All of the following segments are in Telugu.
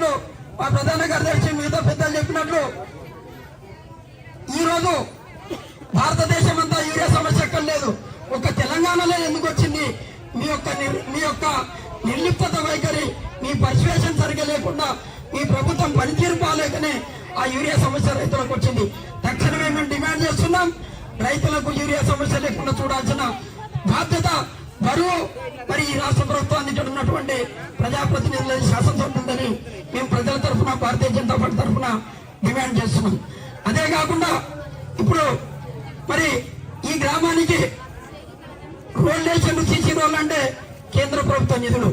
చెప్పినట్లు మా ప్రధాన కార్యదర్శి మిగతా పెద్దలు చెప్పినట్లు ఈరోజు భారతదేశం అంతా యూరియా సమస్య ఎక్కడ లేదు. ఒక తెలంగాణలో ఎందుకు వచ్చింది? మీ యొక్క మీ యొక్క నిర్లిప్త వైఖరి మీ పర్సువేషన్ సరిగ్గా లేకుండా మీ ప్రభుత్వం పనితీరు బాగాలేకనే ఆ యూరియా సమస్య రైతులకు వచ్చింది. తక్షణమే మేము డిమాండ్ చేస్తున్నాం రైతులకు యూరియా సమస్య లేకుండా చూడాల్సిన బాధ్యత బరువు మరి ఈ రాష్ట్ర ప్రభుత్వాన్ని ఉన్నటువంటి ప్రజాప్రతినిధుల శాసనసభ ఉందని మేము ప్రజల తరఫున భారతీయ జనతా పార్టీ తరఫున డిమాండ్ చేస్తున్నాం. అదే కాకుండా ఇప్పుడు మరి ఈ గ్రామానికి రోడ్ నేషన్లు సీసీ రోడ్లు అంటే కేంద్ర ప్రభుత్వ నిధులు.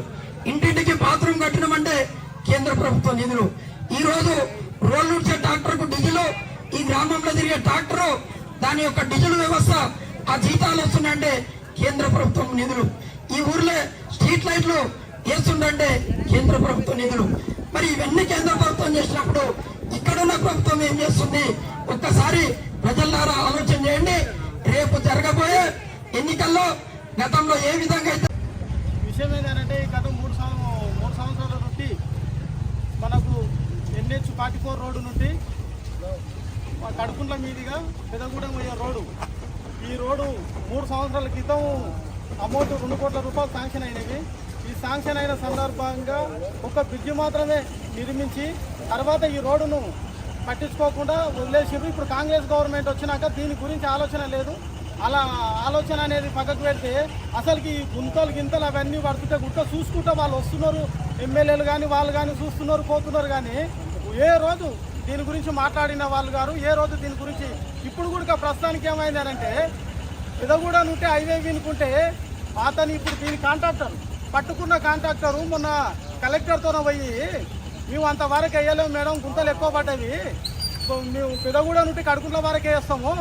ఇంటింటికి బాత్రూమ్ కట్టడం అంటే కేంద్ర ప్రభుత్వ నిధులు. ఈ రోజు రోడ్లు వచ్చే ట్రాక్టర్కు డీజిల్ ఈ గ్రామంలో తిరిగే ట్రాక్టర్ దాని యొక్క డీజిల్ వ్యవస్థ ఆ జీతాలు వస్తున్నాయంటే కేంద్ర ప్రభుత్వం నిధులు. ఈ ఊర్లో స్ట్రీట్ లైట్లు వేస్తుండంటే కేంద్ర ప్రభుత్వ నిధులు. మరి ఇవన్నీ కేంద్ర ప్రభుత్వం చేసినప్పుడు ఇక్కడున్న ప్రభుత్వం ఏం చేస్తుంది? ఒక్కసారి ప్రజలారా ఆలోచన చేయండి. రేపు జరగబోయే ఎన్నికల్లో గతంలో ఏ విధంగా అయితే విషయం ఏంటంటే గతం గత మూడు సంవత్సరం మూడు సంవత్సరాల నుండి మనకు ఎన్హెచ్ ఫార్టీ ఫోర్ రోడ్డు నుండి కడుపుల కడుపుండ్ల మీదుగా పెదగూడెం పోయే రోడ్డు ఈ రోడ్డు మూడు సంవత్సరాల క్రితం అమౌంట్ రెండు కోట్ల రూపాయలు శాంక్షన్ అయినవి. ఈ శాంక్షన్ అయిన సందర్భంగా ఒక బ్రిడ్జి మాత్రమే నిర్మించి తర్వాత ఈ రోడ్డును పట్టించుకోకుండా వదిలేసారు ఇప్పుడు కాంగ్రెస్ గవర్నమెంట్ వచ్చినాక దీని గురించి ఆలోచన లేదు. అలా ఆలోచన అనేది పక్కకు పెడితే అసలుకి ఈ గుంతలు గింతలు అవన్నీ పడుతుంటే గుట్ట చూసుకుంటా వాళ్ళు వస్తున్నారు. ఎమ్మెల్యేలు కానీ వాళ్ళు కానీ చూస్తున్నారు పోతున్నారు కానీ ఏ రోజు దీని గురించి మాట్లాడిన వాళ్ళు గారు ఏ రోజు దీని గురించి ఇప్పుడు కూడా ప్రస్తుతానికి ఏమైంది అంటే ఇదగూడ నుంటే హైవే వినుకుంటే అతను ఇప్పుడు దీని కాంట్రాక్టర్ పట్టుకున్న కాంట్రాక్టరు మొన్న కలెక్టర్తో పోయి మేము అంతవరకు వేయలేము మేడం గుంతలు ఎక్కువ పడ్డవి. మేము పెదగూడ నుండి కడుకుంట్ల వరకు వేస్తాము.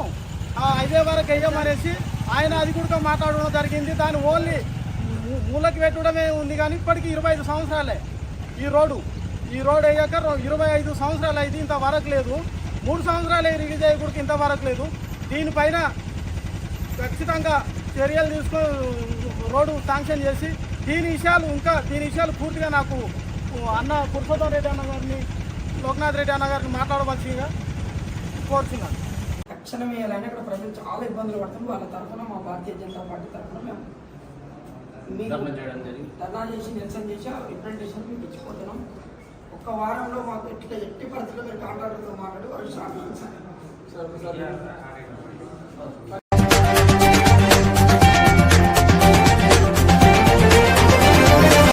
ఆ హైవే వరకు వేయమనేసి ఆయన అది కూడా మాట్లాడడం జరిగింది. దాని ఓన్లీ మూలకి పెట్టడమే ఉంది కానీ ఇప్పటికీ ఇరవై ఐదు సంవత్సరాలే ఈ రోడ్డు. ఈ రోడ్ అయ్యాక ఇరవై ఐదు సంవత్సరాలు అయితే ఇంతవరకు లేదు. మూడు సంవత్సరాలు రిలీజ్ అయ్యి కూడా ఇంతవరకు లేదు. దీనిపైన ఖచ్చితంగా చర్యలు తీసుకొని రోడ్డు శాంక్షన్ చేసి దీని విషయాలు ఇంకా దీని విషయాలు పూర్తిగా నాకు అన్న పురుషోత్తం రెడ్డి అన్న గారిని లోక్నాథ్ రెడ్డి అన్న గారిని మాట్లాడవలసిందిగా కోరుతున్నాను తక్షణం వేయాలని అక్కడ ప్రజలు చాలా ఇబ్బందులు పడుతున్నారు. వాళ్ళ తరఫున మా భారతీయ జనతా పార్టీ తరఫున మేము ధర్నా చేయడం జరిగింది. ధర్నా చేసి నిరసన చేసి ఆ రిప్రజెంటేషన్ మీకు ఇచ్చిపోతున్నాం ఒక్క వారంలో మాకు ఎట్టి ఎట్టి పరిస్థితుల్లో మీరు కాంట్రాక్టర్తో మాట్లాడి వాళ్ళు స్టార్ట్ చేస్తారు